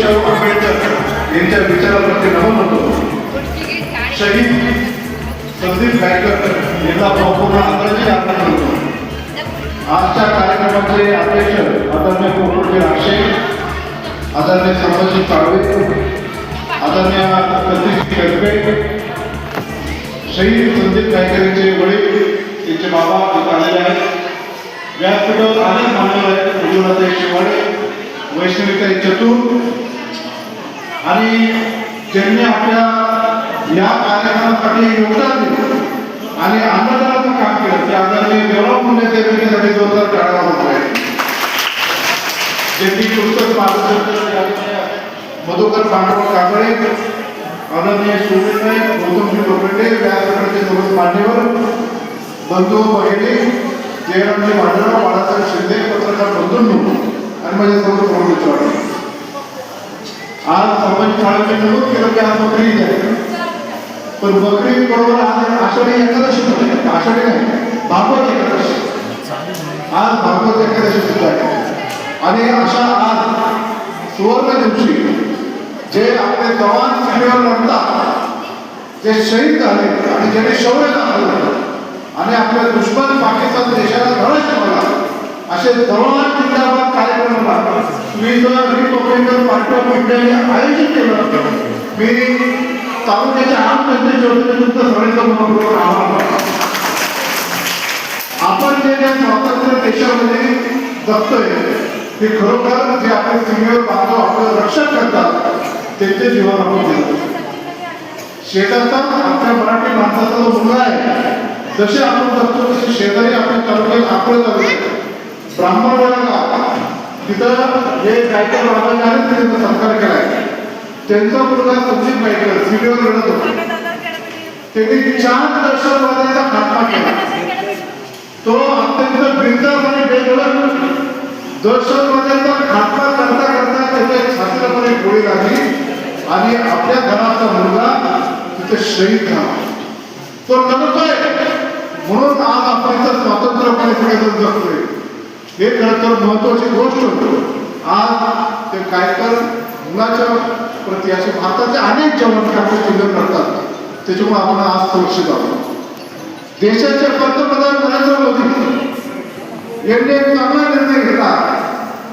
शाहू आंबेडकर यांच्या विचाराप्रती नमन होतो शहीद संदीप गायकर यांना संपूर्ण आदरांजली अर्पण करतो आजच्या कार्यक्रमाचे अध्यक्ष आदरणीय पोपटजी राक्षे आदरणीय संभाजी चाळवे आदरणीय सतीश गजबे शहीद संदीप गायकर यांचे वडील त्यांचे बाबा आलेले आहेत व्यासपीठावर अनेक मान्यवर आहेत उज्ज्वलाताई शिवाडे वैष्णविताई चतुर आणि ज्यांनी आपल्या या कार्यक्रमासाठी योगदान दिलं आणि अन्नदानाचं काम केलं ते आदरणीय गौरव मुंडे सेवेसाठी जोरदार टाळा होत आहे ज्यांनी पुस्तक मार्गदर्शन मधुकर पांडव कांबळे आदरणीय सुरेश गौतमजी लोखंडे व्यासपीठाचे सर्व मान्यवर बंधू बहिणी जयरामजी मांडराव बाळासाहेब शिंदे पत्रकार बंधूंनो आणि माझ्या सर्व प्रमुख आज आपण शाळेचे नमूद केलं की आज बकरी ईद आहे पण बकरी बरोबर आज आषाढी एकादशी पण आषाढी नाही भागवत एकादशी. आज भागवत एकादशी सुद्धा आहे. आणि अशा आज सुवर्ण दिवशी जे आपले जवान सीमेवर लढतात जे शहीद झाले आणि ज्यांनी शौर्य दाखवलं आणि आपले दुश्मन पाकिस्तान असे जवान कार्यक्रम कार्यक्रमाला मी जर रिपब्लिकन पार्टी ऑफ इंडियाने आयोजित केलं मी तालुक्याच्या आम जनतेच्या वतीने तुमचं सगळ्यांचं मनपूर्वक आभार मानतो. आपण जे त्या स्वातंत्र्य देशामध्ये जगतोय ते खरोखर जे आपले सीमेवर बांधव आपलं रक्षण करतात त्यांचे जीवन आपण देतो शेजारचा आमच्या मराठी माणसाचा जो मुलगा आहे जसे आपण जगतो तसे शेजारी आपल्या तालुक्यात आपलं तालुक्यात ब्राह्मण तिथं जे गायकर रामाचे आहेत त्यांचा सत्कार केलाय त्यांचा मुलगा संदीप गायकर सीडीवर लढत होता. त्यांनी चार दहशतवाद्यांचा खात्मा केला. तो अत्यंत बिरदार आणि बेधडक दहशतवाद्यांचा खात्मा करता करता त्याच्या छातीलामध्ये गोळी लागली आणि आपल्या घराचा मुलगा तिथे शहीद झाला. तो लढतोय म्हणून आज आपण स्वातंत्र्यपणे सगळेजण जगतोय. हे खरं तर महत्वाची गोष्ट होती. आज ते गायकर मुलाच्या प्रती असे भारताचे अनेक जवान आपले चिंतन करतात. त्याच्यामुळे आपण आज सुरक्षित आहोत. देशाचे पंतप्रधान नरेंद्र मोदी यांनी एक चांगला निर्णय घेतला.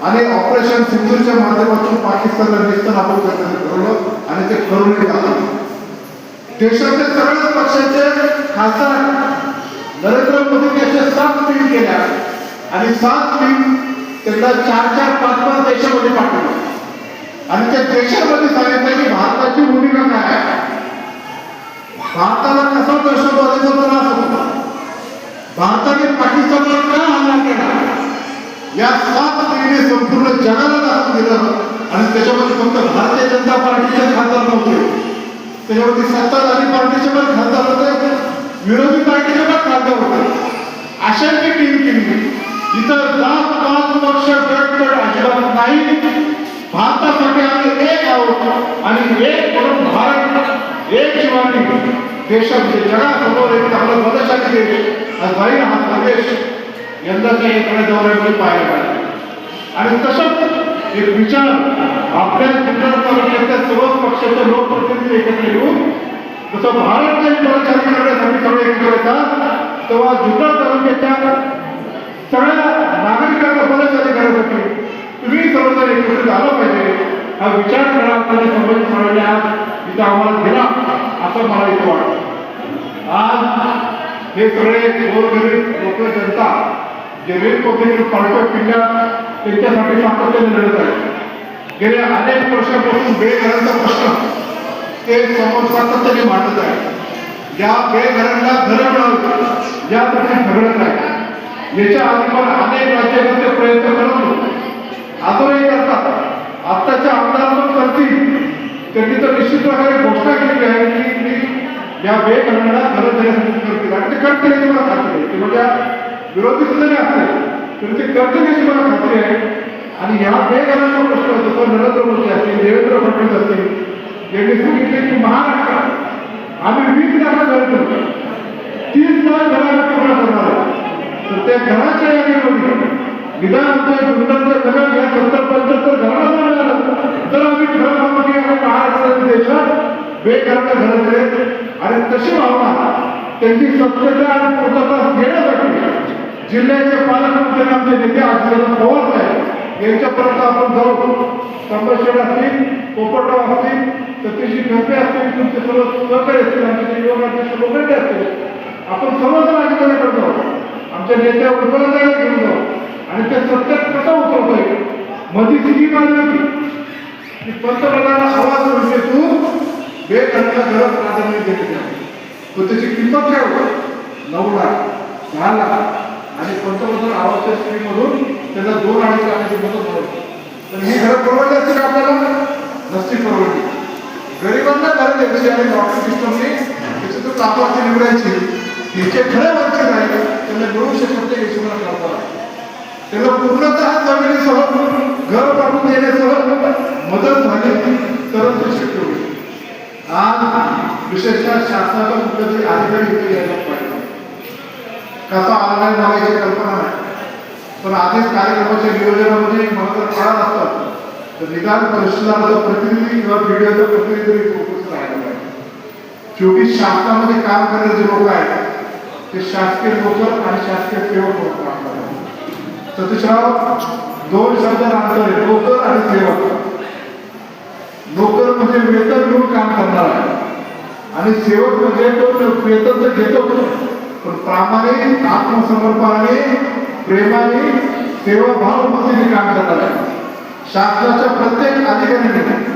आणि ऑपरेशन सिंधूरच्या माध्यमातून पाकिस्तानला नेस्तनाबूत आपण ठरवलं आणि ते करूनही झालं देशाचे सगळ्याच पक्षाचे खासदार नरेंद्र मोदी यांच्या सात टीम केल्या. आणि सात टीम त्यांना चार चार पाच पाच देशामध्ये पाठवलं. आणि त्या देशामध्ये सांगितलं की भारताची भूमिका काय आहे? भारताला कसा दहशतवादाचा त्रास होता. भारताने पाकिस्तानला का हल्ला केला? या सात टीमने संपूर्ण जगाला दाखवून दिलं आणि त्याच्यामध्ये फक्त भारतीय जनता पार्टीचे खासदार नव्हते. त्याच्यामध्ये सत्ताधारी पार्टीचे पण खासदार होते. विरोधी पार्टीचे पण खासदार होते. अशांची टीम केली. इतर जात पाच वर्ष गट अजिबात नाही. भारतासाठी आम्ही एक आहोत आणि एक म्हणून भारत एक शिवानी देशामध्ये जगासमोर एक चांगलं बदलशाली देश आज भाई हा संदेश यंदाच्या एकडे दौऱ्यामध्ये पाहायला मिळाला. आणि तसंच एक विचार आपल्या जिल्हा तालुक्यातल्या सर्व पक्षाचे लोकप्रतिनिधी एकत्र येऊन जसं भारत जे बदलशाली करण्यासाठी सगळे एकत्र येतात तेव्हा जुन्नर तालुक्याच्या सगळ्या नागरिकांना बदलशाली करण्यासाठी तुम्ही समजदार एकत्र झालं पाहिजे. हा विचार करा आपल्याला संबंध सांगण्या इथं आम्हाला दिला. असं मला इथं वाटतं. आज हे सगळे गोरगरीब लोक जनता जे रेल पार्टी ऑफ इंडिया त्यांच्यासाठी सातत्याने लढत आहे. गेल्या अनेक वर्षापासून बेघरांचा प्रश्न ते समोर सातत्याने मांडत आहे. ज्या बेघरांना घरं ज्या यासाठी झगडत आहे याच्या आधी पण अनेक राज्यामध्ये प्रयत्न करत होते. अजूनही करतात. आत्ताच्या आमदार पण करतील. त्यांनी तर निश्चित प्रकारे घोषणा केली आहे की मी या बेघरांना खरं देण्यासाठी करतील. आणि ते करतील याची मला खात्री आहे. ते म्हणजे विरोधी सुद्धा नाही असतील तर ते करतील याची मला खात्री आहे. आणि ह्या बेघरांचा प्रश्न जसं नरेंद्र मोदी असतील देवेंद्र फडणवीस असतील यांनी सांगितले की महाराष्ट्र आम्ही वीस लाख घर करतो तीस लाख घराला पूर्ण करणार आहे. तर त्या घराच्या यादीमध्ये. निदान आमच्या जुन्नरचं नगर या सत्तर पंच्याहत्तर घराला मिळालं. तर आम्ही ठरवलं की आपण महाराष्ट्र देशात बेकारणं घडवले आणि तशी भावना त्यांची सत्यता आणि पूर्तता घेण्यासाठी जिल्ह्याचे पालकमंत्री आमचे नेते आजीवन पवार साहेब यांच्यापर्यंत आपण जाऊ. संभाषण असतील पोपटराव असतील सतीशी खंपे असतील तुमचे सर्व सहकारी असतील आमचे योगाचे लोकांचे असतील. आपण सर्वजण अधिकाऱ्याकडे जाऊ आमच्या नेत्या उद्योगाला घेऊन जाऊ. आणि त्या सत्यात कसं उतरतोय? मधी स्कीम आली होती की पंतप्रधान आवाज योजनेतून बेकांना गरज प्राधान्य देत तो त्याची किंमत काय होती? नऊ लाख दहा लाख. आणि पंतप्रधान आवाजच्या स्कीम मधून त्यांना दोन अडीच लाखाची मदत होती तर ही घरं परवडली असतील आपल्याला? नसती परवडली. गरिबांना घर द्यायची आणि डॉक्टर सिस्टमने त्याच्यातून लाभार्थी निवडायची. हे खरं वंचित आहे त्यांना मिळू शकत नाही यशवंत करताना त्यांना पूर्णतः जमिनीसह घर पाठवून देण्यासह मदत झाली तरच ते शक्य होईल. आज विशेषतः शासनाचा कुठला तरी अधिकारी इथे यायला पाहिजे. कसा आला मागायची कल्पना नाही. पण आधीच कार्यक्रमाच्या नियोजनामध्ये मला जर कळत असतात तर निदान परिषदाचा प्रतिनिधी किंवा व्हिडिओचा प्रतिनिधी तरी उपस्थित पाहिजे. शेवटी शासनामध्ये काम करणारे जे लोक आहेत ते शासकीय लोक आणि शासकीय सेवक म्हणून काम करतात सतीशराव दोन शब्द अंतर आहे नोकर आणि सेवक नोकर म्हणजे वेतन घेऊन काम करणार आहे. आणि सेवक म्हणजे तो वेतन तर घेतो पण प्रामाणिक आत्मसमर्पणाने प्रेमाने सेवाभाव म्हणजे काम करणार आहे. शासनाच्या प्रत्येक अधिकाऱ्याने